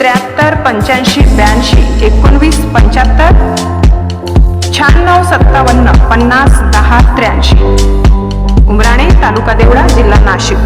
त्र्याहत्तर पंच्याऐंशी ब्याऐंशी एकोणवीस पंच्याहत्तर शहाण्णव सत्तावन्न पन्नास दहा त्र्याऐंशी. उमराणे तालुका देवळा जिल्हा नाशिक.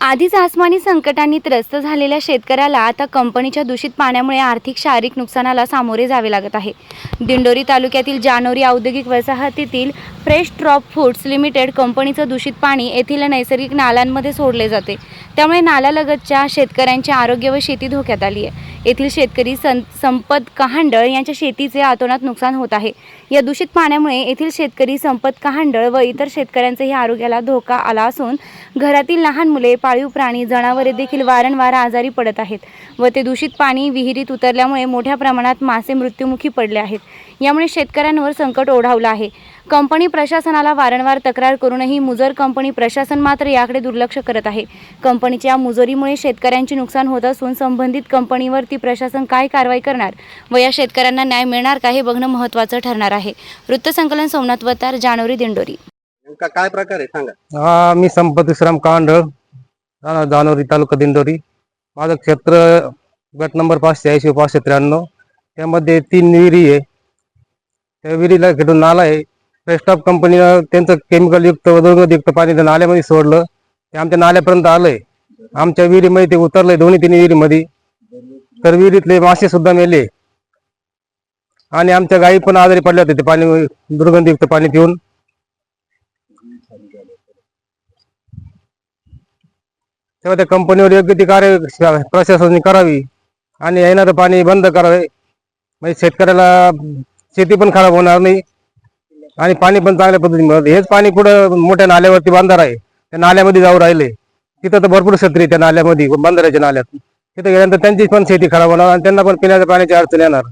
आधीच आसमानी संकटांनी त्रस्त झालेल्या शेतकऱ्याला आता कंपनीच्या दूषित पाण्यामुळे आर्थिक शारीरिक नुकसानाला सामोरे जावे लागत आहे. दिंडोरी तालुक्यातील जानोरी औद्योगिक वसाहतीतील फ्रेश ड्रॉप फूड्स लिमिटेड कंपनीचं दूषित पाणी येथील नैसर्गिक नाल्यांमध्ये सोडले जाते. त्यामुळे नाल्यालगतच्या शेतकऱ्यांचे आरोग्य व शेती धोक्यात आली आहे. येथील शेतकरी सं संपत कहांडळ यांच्या शेतीचे आतोनात नुकसान होत आहे. या दूषित पाण्यामुळे येथील शेतकरी संपत कहांडळ व इतर शेतकऱ्यांचाही आरोग्याला धोका आला असून घरातील लहान मुले पाळीव प्राणी जनावरे देखील वारंवार आजारी पडत आहेत व ते दूषित पाणी विहिरीत उतरल्यामुळे मोठ्या प्रमाणात मासे मृत्युमुखी पडले आहेत. यामुळे शेतकऱ्यांवर संकट ओढावलं आहे. कंपनी प्रशासनाला वारंवार तक्रार करूनही मुजर कंपनी प्रशासन मात्र याकडे दुर्लक्ष करत आहे. कंपनीच्या मुजोरीमुळे शेतकऱ्यांचे नुकसान होत असून संबंधित कंपनीवरती प्रशासन काय कारवाई करणार व या शेतकऱ्यांना न्याय मिळणार का हे बघणं महत्त्वाचं ठरणार आहे. वृत्तसंकलन सोमनाथ वतार जानोरी दिंडोरी. नेमका काय प्रकार आहे सांगा. हा मी संपत विश्राम कांडळ जानोरी तालुका दिंडोरी. माझं क्षेत्र गट नंबर पाचशे ऐंशी पाचशे त्र्याण्णव. त्यामध्ये तीन विहिरी आहे. त्या विहिरीला घेऊन नाला आहे. स्टॉप कंपनीला त्यांचं केमिकल युक्त युक्त दुर्गंधयुक्त पाणी त्या नाल्यामध्ये सोडलं. ते आमच्या नाल्यापर्यंत आलंय. आमच्या विहिरीमध्ये ते उतरलंय दोन्ही तिन्ही विहिरीमध्ये. तर विहिरीतले मासे सुद्धा मेले. आणि आमच्या गायी पण आजारी पडल्या होत्या ते पाणी दुर्गंधयुक्त पाणी पिऊन. तेव्हा त्या कंपनीवर योग्य ती कार्य प्रशासनाने करावी. आणि येणारं पाणी बंद करावे. म्हणजे शेतकऱ्याला शेती पण खराब होणार नाही. आणि पाणी पण चांगल्या पद्धतीने मिळत. हेच पाणी कुठं मोठ्या नाल्यावरती बांधार आहे त्या नाल्यामध्ये जाऊ राहिले. तिथं तर भरपूर आहे त्या नाल्यामध्ये बंधाऱ्याच्या नाल्यात. तिथं गेल्यानंतर त्यांची पण शेती खराब होणार आणि त्यांना पण पिण्याच्या पाण्याची अडचण येणार.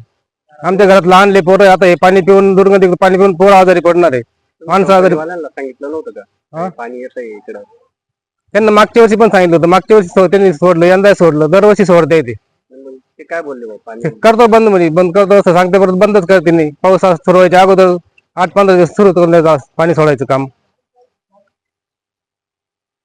आमच्या घरात लहान ले पोरं आता हे पाणी पिऊन दुर्गंधी पाणी पिऊन पोरं आजारी पडणार आहे माणसं आजारी सांगितलं नव्हतं? का? पाणी येत आहे इकडं. त्यांना मागच्या वर्षी पण सांगितलं होतं. मागच्या वर्षी त्यांनी सोडलं यंदा सोडलं. दरवर्षी सोडता येते ते काय बोलले करतो बंद म्हणजे बंद करतो असं सांगते परत बंदच करते नाही. पाऊस सुरू व्हायच्या अगोदर आठ पंधरा दिवस सुरू करण्याचं पाणी सोडायचं काम.